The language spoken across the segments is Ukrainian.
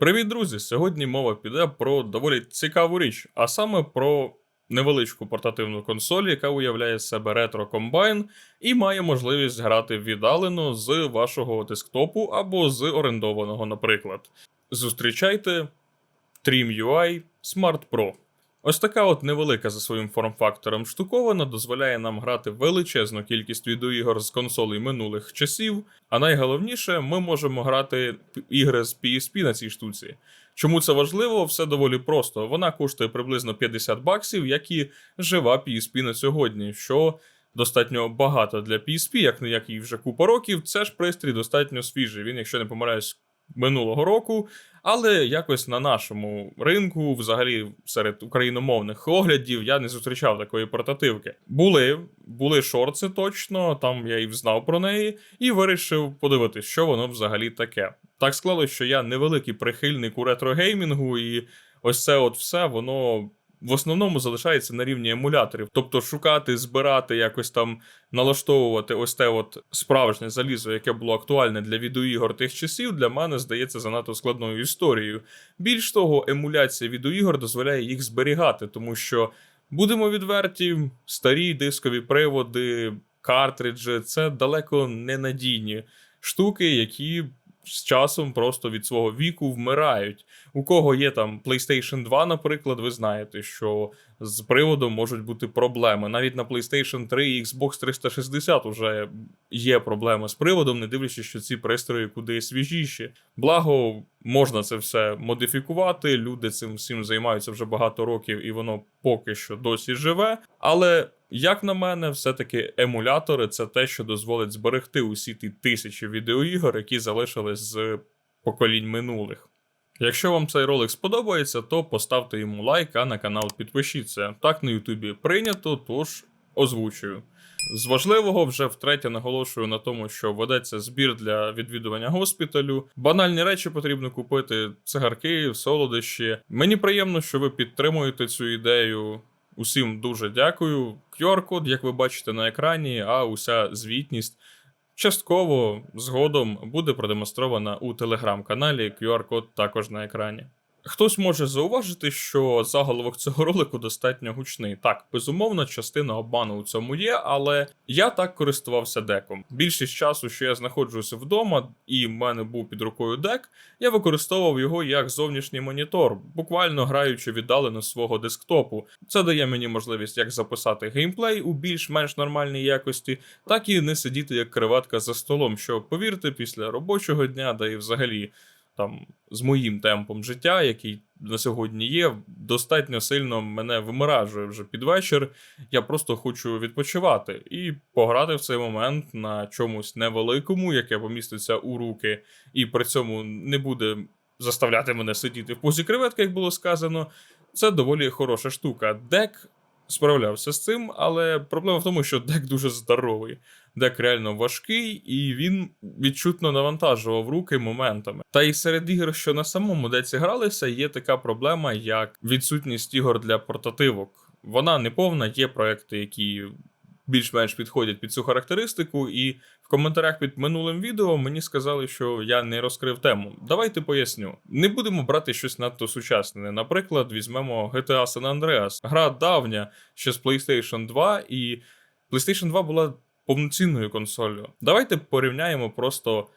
Привіт, друзі! Сьогодні мова піде про доволі цікаву річ, а саме про невеличку портативну консоль, яка уявляє себе ретро комбайн і має можливість грати віддалено з вашого десктопу або з орендованого, наприклад. Зустрічайте Trim UI Smart Pro. Ось така от невелика за своїм форм-фактором штуковина дозволяє нам грати величезну кількість відеоігор з консолей минулих часів. А найголовніше, ми можемо грати ігри з PSP на цій штуці. Чому це важливо? Все доволі просто. Вона коштує приблизно 50 баксів, як і жива PSP на сьогодні, що достатньо багато для PSP, як не як і вже купа років. Це ж пристрій достатньо свіжий. Він, якщо не помиляюсь, минулого року. Але якось на нашому ринку, взагалі серед україномовних оглядів, я не зустрічав такої портативки. Були, були шорти точно, там я і взнав про неї, і вирішив подивитись, що воно взагалі таке. Так склалося, що я невеликий прихильник у ретрогеймінгу, і ось це от все воно. В основному залишається на рівні емуляторів, тобто шукати, збирати, якось там налаштовувати ось те от справжнє залізо, яке було актуальне для відеоігор тих часів, для мене здається занадто складною історією. Більш того, емуляція відеоігор дозволяє їх зберігати, тому що будемо відверті, старі дискові приводи, картриджі це далеко не надійні штуки, які з часом просто від свого віку вмирають. У кого є там PlayStation 2, наприклад, ви знаєте, що з приводом можуть бути проблеми. Навіть на PlayStation 3 і Xbox 360 вже є проблеми з приводом, не дивлячись, що ці пристрої куди свіжіші. Благо, можна це все модифікувати. Люди цим всім займаються вже багато років, і воно поки що досі живе. Але як на мене, все-таки емулятори це те, що дозволить зберегти усі ті тисячі відеоігор, які залишились з поколінь минулих. Якщо вам цей ролик сподобається, то поставте йому лайк, а на канал підпишіться. Так на Ютубі прийнято, тож озвучую. З важливого вже втретє наголошую на тому, що ведеться збір для відвідування госпіталю. Банальні речі потрібно купити: цигарки, солодощі. Мені приємно, що ви підтримуєте цю ідею. Усім дуже дякую. QR-код, як ви бачите на екрані, а уся звітність частково згодом буде продемонстрована у телеграм-каналі. QR-код також на екрані. Хтось може зауважити, що заголовок цього ролику достатньо гучний. Так, безумовно, частина обману у цьому є, але я так користувався деком. Більшість часу, що я знаходжуся вдома, і в мене був під рукою дек, я використовував його як зовнішній монітор, буквально граючи віддалено свого десктопу. Це дає мені можливість як записати геймплей у більш-менш нормальній якості, так і не сидіти як криватка за столом, що, повірте, після робочого дня, да і взагалі там з моїм темпом життя, який на сьогодні є, достатньо сильно мене вимиражує вже під вечір. Я просто хочу відпочивати і пограти в цей момент на чомусь невеликому, яке поміститься у руки, і при цьому не буде заставляти мене сидіти в позі креветки, як було сказано. Це доволі хороша штука. Дек справлявся з цим, але проблема в тому, що дек дуже здоровий. Дек реально важкий, і він відчутно навантажував руки моментами. Та й серед ігор, що на самому деці гралися, є така проблема, як відсутність ігор для портативок. Вона не повна, є проекти, які більш-менш підходять під цю характеристику, і в коментарях під минулим відео мені сказали, що я не розкрив тему. Давайте поясню. Не будемо брати щось надто сучасне. Наприклад, візьмемо GTA San Andreas. Гра давня, ще з PlayStation 2, і PlayStation 2 була повноцінною консолью. Давайте порівняємо просто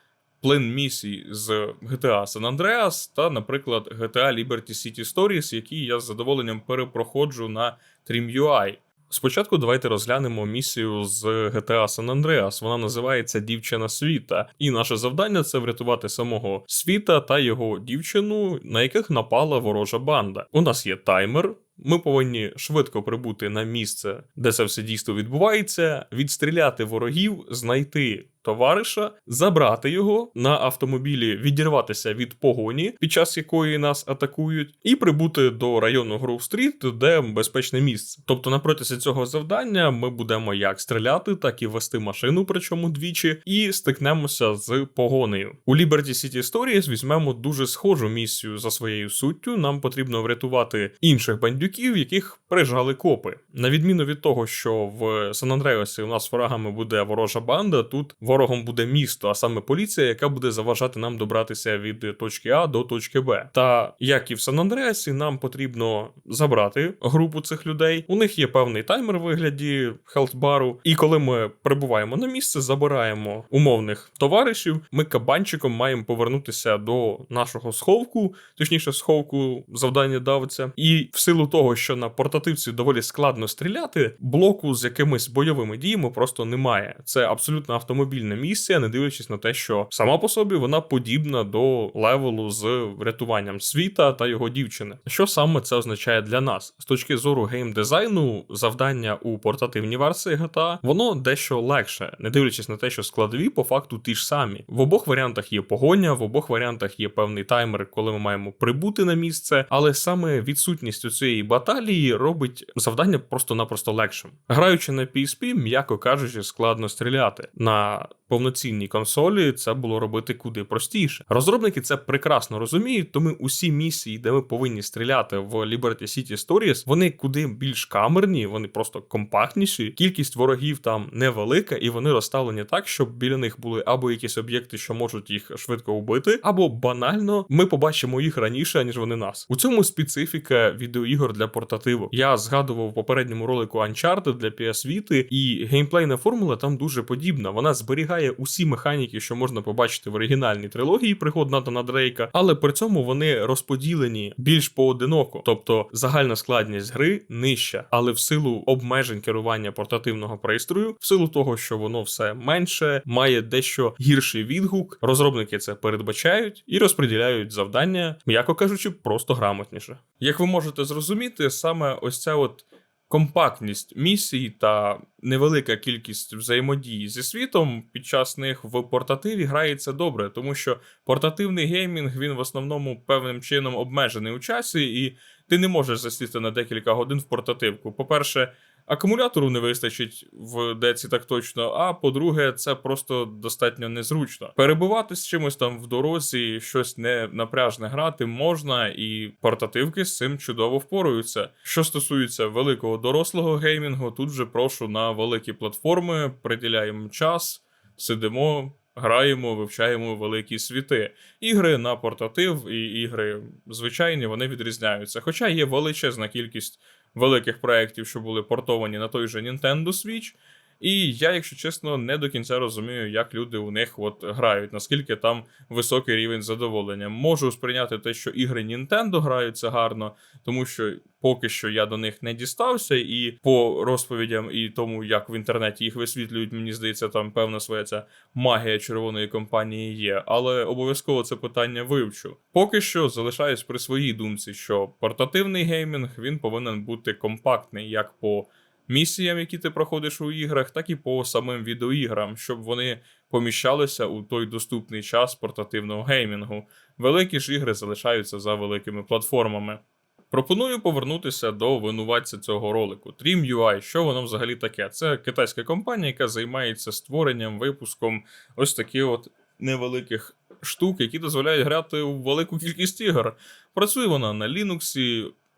плин місій з GTA San Andreas та, наприклад, GTA Liberty City Stories, які я з задоволенням перепроходжу на TrimUI. Спочатку давайте розглянемо місію з GTA San Andreas. Вона називається Дівчина світа, і наше завдання це врятувати самого світа та його дівчину, на яких напала ворожа банда. У нас є таймер. Ми повинні швидко прибути на місце, де це все дійство відбувається, відстріляти ворогів, знайти товариша, забрати його на автомобілі, відірватися від погоні, під час якої нас атакують, і прибути до району Гроув-стріт, де безпечне місце. Тобто, на протязі цього завдання ми будемо як стріляти, так і вести машину, причому двічі, і стикнемося з погонею. У Liberty City Stories візьмемо дуже схожу місію за своєю суттю. Нам потрібно врятувати інших бандюків, яких прижали копи. На відміну від того, що в Сан Андреасі у нас ворогами буде ворожа банда, тут ворогом буде місто, а саме поліція, яка буде заважати нам добратися від точки А до точки Б. Та як і в Сан Андреасі, нам потрібно забрати групу цих людей. У них є певний таймер в вигляді хелтбару, і коли ми прибуваємо на місце, забираємо умовних товаришів. Ми кабанчиком маємо повернутися до нашого сховку, точніше, сховку завдання давця. І в силу того, що на портативці доволі складно стріляти, блоку з якимись бойовими діями просто немає. Це абсолютно автомобільна місія, не дивлячись на те, що сама по собі вона подібна до левелу з врятуванням світа та його дівчини. Що саме це означає для нас з точки зору геймдизайну, завдання у портативній версії GTA, воно дещо легше, не дивлячись на те, що складові по факту ті ж самі. В обох варіантах є погоня, в обох варіантах є певний таймер, коли ми маємо прибути на місце, але саме відсутність у цієї баталії робить завдання просто-напросто легшим. Граючи на PSP, м'яко кажучи, складно стріляти. На out повноцінній консолі це було робити куди простіше. Розробники це прекрасно розуміють, тому усі місії, де ми повинні стріляти в Liberty City Stories, вони куди більш камерні, вони просто компактніші. Кількість ворогів там невелика, і вони розставлені так, щоб біля них були або якісь об'єкти, що можуть їх швидко вбити, або банально ми побачимо їх раніше, ніж вони нас. У цьому специфіка відеоігор для портативу. Я згадував в попередньому ролику Uncharted для PS Vita, і геймплейна формула там дуже подібна. Вона зберігає усі механіки, що можна побачити в оригінальній трилогії пригод Натана Дрейка, але при цьому вони розподілені більш поодиноко, тобто загальна складність гри нижча, але в силу обмежень керування портативного пристрою, в силу того, що воно все менше, має дещо гірший відгук. Розробники це передбачають і розподіляють завдання, м'яко кажучи, просто грамотніше. Як ви можете зрозуміти, саме ось ця от. Компактність місій та невелика кількість взаємодії зі світом під час них в портативі грається добре, тому що портативний геймінг він в основному певним чином обмежений у часі, і ти не можеш засісти на декілька годин в портативку. По-перше, акумулятору не вистачить в деці так точно. А по-друге, це просто достатньо незручно. Перебувати з чимось там в дорозі, щось не напряжне грати можна, і портативки з цим чудово впоруються. Що стосується великого дорослого геймінгу, тут вже прошу на великі платформи, приділяємо час, сидимо. Граємо, вивчаємо великі світи. Ігри на портатив і ігри звичайні вони відрізняються. Хоча є величезна кількість великих проєктів, що були портовані на той же Nintendo Switch. І я, якщо чесно, не до кінця розумію, як люди у них от грають, наскільки там високий рівень задоволення. Можу сприйняти те, що ігри Nintendo граються гарно, тому що поки що я до них не дістався, і по розповідям і тому, як в інтернеті їх висвітлюють, мені здається, там певна своя ця магія червоної компанії є. Але обов'язково це питання вивчу. Поки що залишаюсь при своїй думці, що портативний геймінг він повинен бути компактний як по місіям, які ти проходиш у іграх, так і по самим відеоіграм, щоб вони поміщалися у той доступний час портативного геймінгу. Великі ж ігри залишаються за великими платформами. Пропоную повернутися до винуватця цього ролику. Dream.ui, що воно взагалі таке? Це китайська компанія, яка займається створенням, випуском ось таких от невеликих штук, які дозволяють грати у велику кількість ігор. Працює вона на Linux,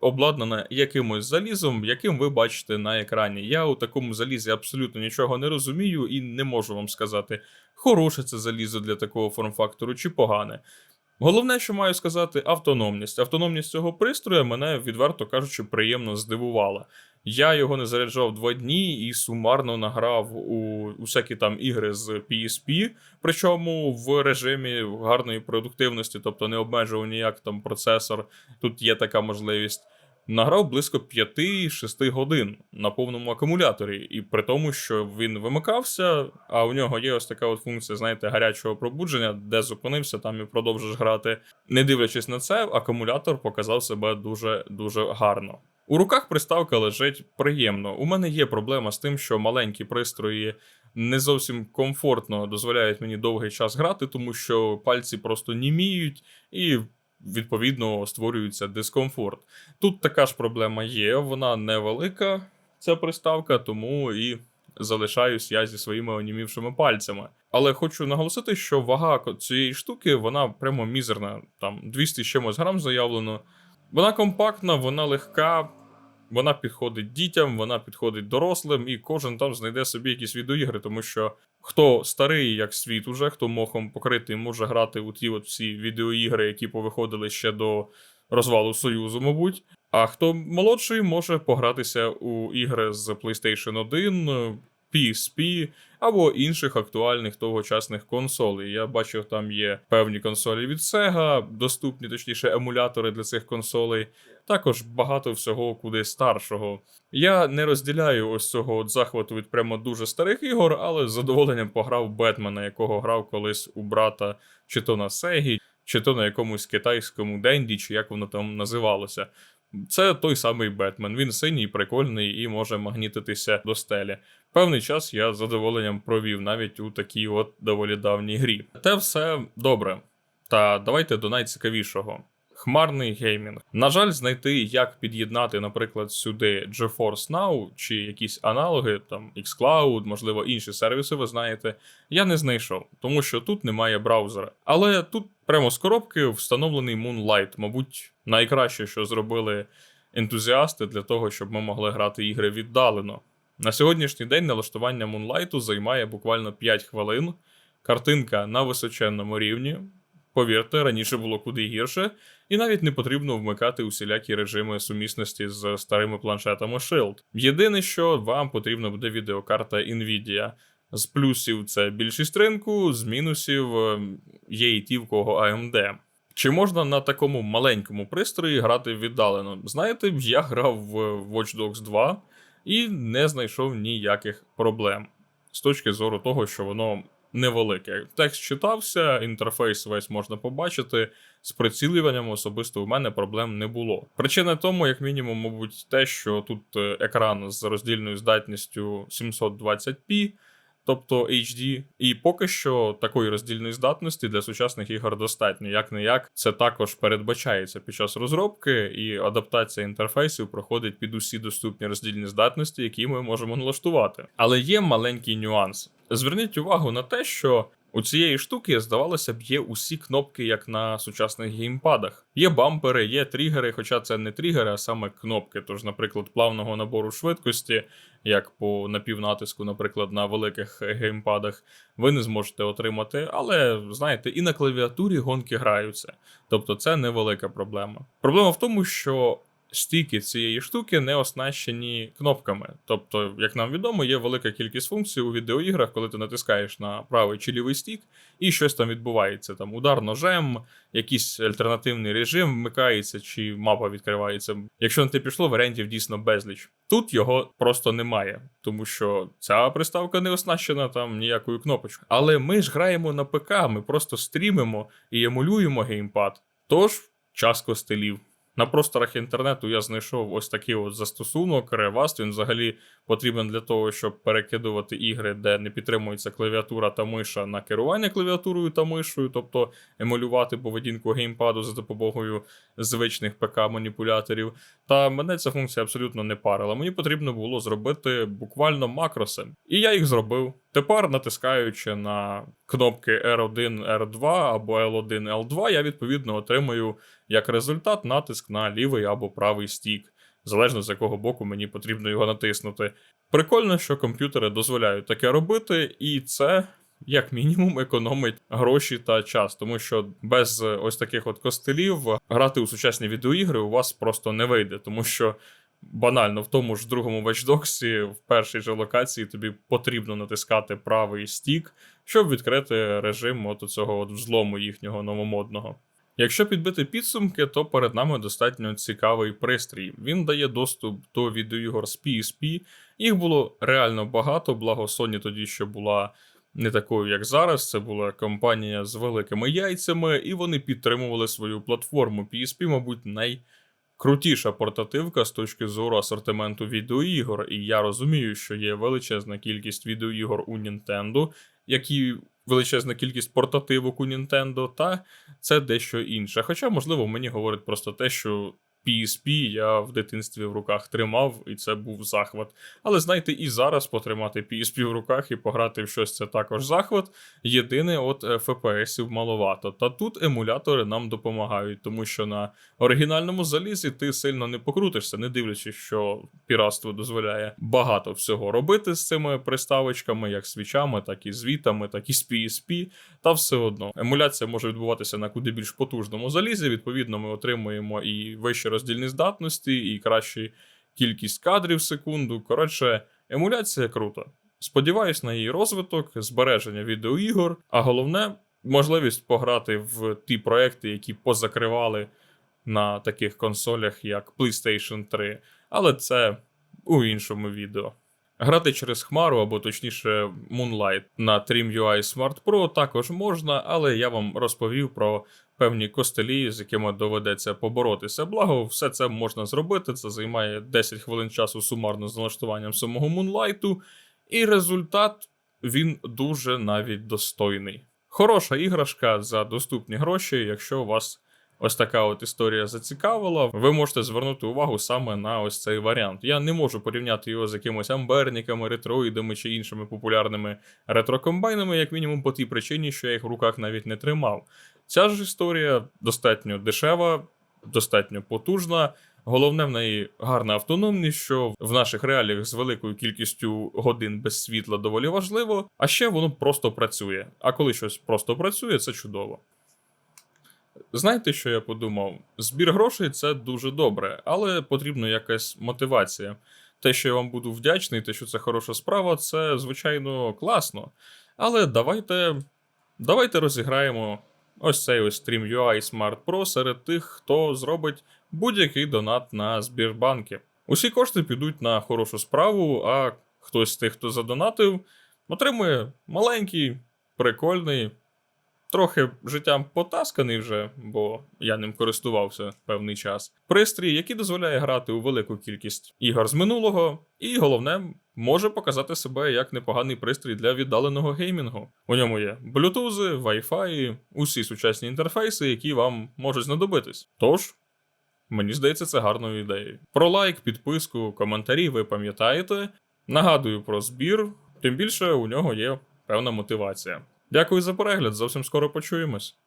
обладнана якимось залізом, яким ви бачите на екрані. Я у такому залізі абсолютно нічого не розумію і не можу вам сказати, хороше це залізо для такого форм-фактору чи погане. Головне, що маю сказати, автономність. Автономність цього пристрою мене, відверто кажучи, приємно здивувала. Я його не заряджав два дні і сумарно награв у усякі там ігри з PSP, причому в режимі гарної продуктивності, тобто не обмежував ніяк там процесор. Тут є така можливість. Награв близько 5-6 годин на повному акумуляторі, і при тому, що він вимикався, а у нього є ось така от функція, знаєте, гарячого пробудження, де зупинився, там і продовжиш грати. Не дивлячись на це, акумулятор показав себе дуже дуже гарно. У руках приставка лежить приємно. У мене є проблема з тим, що маленькі пристрої не зовсім комфортно дозволяють мені довгий час грати, тому що пальці просто німіють і. Відповідно, створюється дискомфорт. Тут така ж проблема є, вона невелика, ця приставка, тому і залишаюсь я зі своїми онімівшими пальцями. Але хочу наголосити, що вага цієї штуки вона прямо мізерна, там 200 з чимось грам заявлено. Вона компактна, вона легка. Вона підходить дітям, вона підходить дорослим, і кожен там знайде собі якісь відеоігри, тому що хто старий, як світ уже, хто мохом покритий, може грати у ті от всі відеоігри, які повиходили ще до розвалу Союзу, мабуть. А хто молодший, може погратися у ігри з PlayStation 1, PSP або інших актуальних тогочасних консолей. Я бачив, там є певні консолі від Sega, доступні, точніше, емулятори для цих консолей. Також багато всього куди старшого. Я не розділяю ось цього от захвату від прямо дуже старих ігор, але з задоволенням пограв Бетмена, якого грав колись у брата чи то на Сегі, чи то на якомусь китайському денді, чи як воно там називалося. Це той самий Бетмен. Він синій, прикольний і може магнітитися до стелі. Певний час я з задоволенням провів навіть у такій от доволі давній грі. Те все добре. Та давайте до найцікавішого. Хмарний геймінг. На жаль, знайти, як під'єднати, наприклад, сюди GeForce Now чи якісь аналоги, там xCloud, можливо, інші сервіси, ви знаєте, я не знайшов, тому що тут немає браузера. Але тут прямо з коробки встановлений Moonlight, мабуть, найкраще, що зробили ентузіасти для того, щоб ми могли грати ігри віддалено. На сьогоднішній день налаштування Moonlight займає буквально 5 хвилин. Картинка на височенному рівні. Повірте, раніше було куди гірше, і навіть не потрібно вмикати усілякі режими сумісності з старими планшетами Shield. Єдине, що вам потрібна буде відеокарта Nvidia. З плюсів це більшість ринку, з мінусів е, є і ті, в кого AMD. Чи можна на такому маленькому пристрої грати віддалено? Знаєте, я грав в Watch Dogs 2 і не знайшов ніяких проблем з точки зору того, що воно невелике. Текст читався, інтерфейс весь можна побачити. З прицілюванням особисто у мене проблем не було. Причина тому, як мінімум, мабуть, те, що тут е, екран з роздільною здатністю 720p. Тобто HD, і поки що такої роздільної здатності для сучасних ігор достатньо. Як не як, це також передбачається під час розробки, і адаптація інтерфейсів проходить під усі доступні роздільні здатності, які ми можемо налаштувати. Але є маленький нюанс. Зверніть увагу на те, що у цієї штуки, здавалося б, є усі кнопки, як на сучасних геймпадах. Є бампери, є тригери, хоча це не тригери, а саме кнопки. Тож, наприклад, плавного набору швидкості, як по напівнатиску, наприклад, на великих геймпадах, ви не зможете отримати. Але знаєте, і на клавіатурі гонки граються. Тобто це невелика проблема. Проблема в тому, що стійки цієї штуки не оснащені кнопками. Тобто, як нам відомо, є велика кількість функцій у відеоіграх, коли ти натискаєш на правий чи лівий стік, і щось там відбувається. Там удар ножем, якийсь альтернативний режим вмикається, чи мапа відкривається. Якщо на те пішло, варіантів дійсно безліч. Тут його просто немає, тому що ця приставка не оснащена там ніякою кнопочкою. Але ми ж граємо на ПК, ми просто стрімимо і емулюємо геймпад. Тож час костелів. На просторах інтернету я знайшов ось такий от застосунок, Revast. Він взагалі потрібен для того, щоб перекидувати ігри, де не підтримується клавіатура та миша на керування клавіатурою та мишою, тобто емулювати поведінку геймпаду за допомогою звичних ПК-маніпуляторів. Та мене ця функція абсолютно не парила. Мені потрібно було зробити буквально макроси. І я їх зробив. Тепер, натискаючи на кнопки R1, R2 або L1, L2, я відповідно отримую як результат натиск на лівий або правий стік, залежно з якого боку мені потрібно його натиснути. Прикольно, що комп'ютери дозволяють таке робити, і це. Як мінімум економить гроші та час, тому що без ось таких от костелів грати у сучасні відеоігри у вас просто не вийде, тому що банально в тому ж другому Watch Dogs в першій же локації тобі потрібно натискати правий стік, щоб відкрити режим от цього от взлому їхнього новомодного. Якщо підбити підсумки, то перед нами достатньо цікавий пристрій. Він дає доступ до відеоігор з PSP. Їх було реально багато, благо Sony тоді ще була не такою, як зараз. Це була компанія з великими яйцями, і вони підтримували свою платформу. PSP, мабуть, найкрутіша портативка з точки зору асортименту відеоігор. І я розумію, що є величезна кількість відеоігор у Nintendo, які величезна кількість портативок у Nintendo, та це дещо інше. Хоча, можливо, мені говорить просто те, що PSP я в дитинстві в руках тримав, і це був захват. Але знаєте, і зараз потримати PSP в руках і пограти в щось це також захват. Єдине, от е, FPS-ів маловато. Та тут емулятори нам допомагають, тому що на оригінальному залізі ти сильно не покрутишся, не дивлячись, що піратство дозволяє багато всього робити з цими приставочками, як свічами, так і з вітами, так і з PSP. Та все одно емуляція може відбуватися на куди більш потужному залізі. Відповідно, ми отримуємо і вищі роздільні здатності, і кращу кількість кадрів в секунду. Коротше, емуляція крута. Сподіваюсь на її розвиток, збереження відеоігор, а головне можливість пограти в ті проекти, які позакривали на таких консолях, як PlayStation 3, але це у іншому відео. Грати через Хмару, або точніше Moonlight на TrimUI Smart Pro також можна, але я вам розповів про певні костелі, з якими доведеться поборотися. Благо, все це можна зробити. Це займає 10 хвилин часу сумарно з налаштуванням самого Moonlight, і результат він дуже навіть достойний. Хороша іграшка за доступні гроші, якщо вас ось така от історія зацікавила, ви можете звернути увагу саме на ось цей варіант. Я не можу порівняти його з якимось амберниками, ретроїдами чи іншими популярними ретрокомбайнами, як мінімум по тій причині, що я їх в руках навіть не тримав. Ця ж історія достатньо дешева, достатньо потужна. Головне в неї гарна автономність, що в наших реаліях з великою кількістю годин без світла доволі важливо, а ще воно просто працює. А коли щось просто працює, це чудово. Знаєте, що я подумав? Збір грошей це дуже добре, але потрібна якась мотивація. Те, що я вам буду вдячний, те, що це хороша справа, це звичайно класно. Але давайте, давайте розіграємо ось цей ось StreamUI Smart Pro серед тих, хто зробить будь-який донат на Збірбанки. Усі кошти підуть на хорошу справу, а хтось з тих, хто задонатив, отримує маленький, прикольний, трохи життям потасканий вже, бо я ним користувався певний час. Пристрій, який дозволяє грати у велику кількість ігор з минулого, і головне, може показати себе як непоганий пристрій для віддаленого геймінгу. У ньому є Bluetooth, Wi-Fi, усі сучасні інтерфейси, які вам можуть знадобитись. Тож. Мені здається, це гарною ідеєю. Про лайк, підписку, коментарі ви пам'ятаєте. Нагадую про збір, тим більше у нього є певна мотивація. Дякую за перегляд, зовсім скоро почуємось.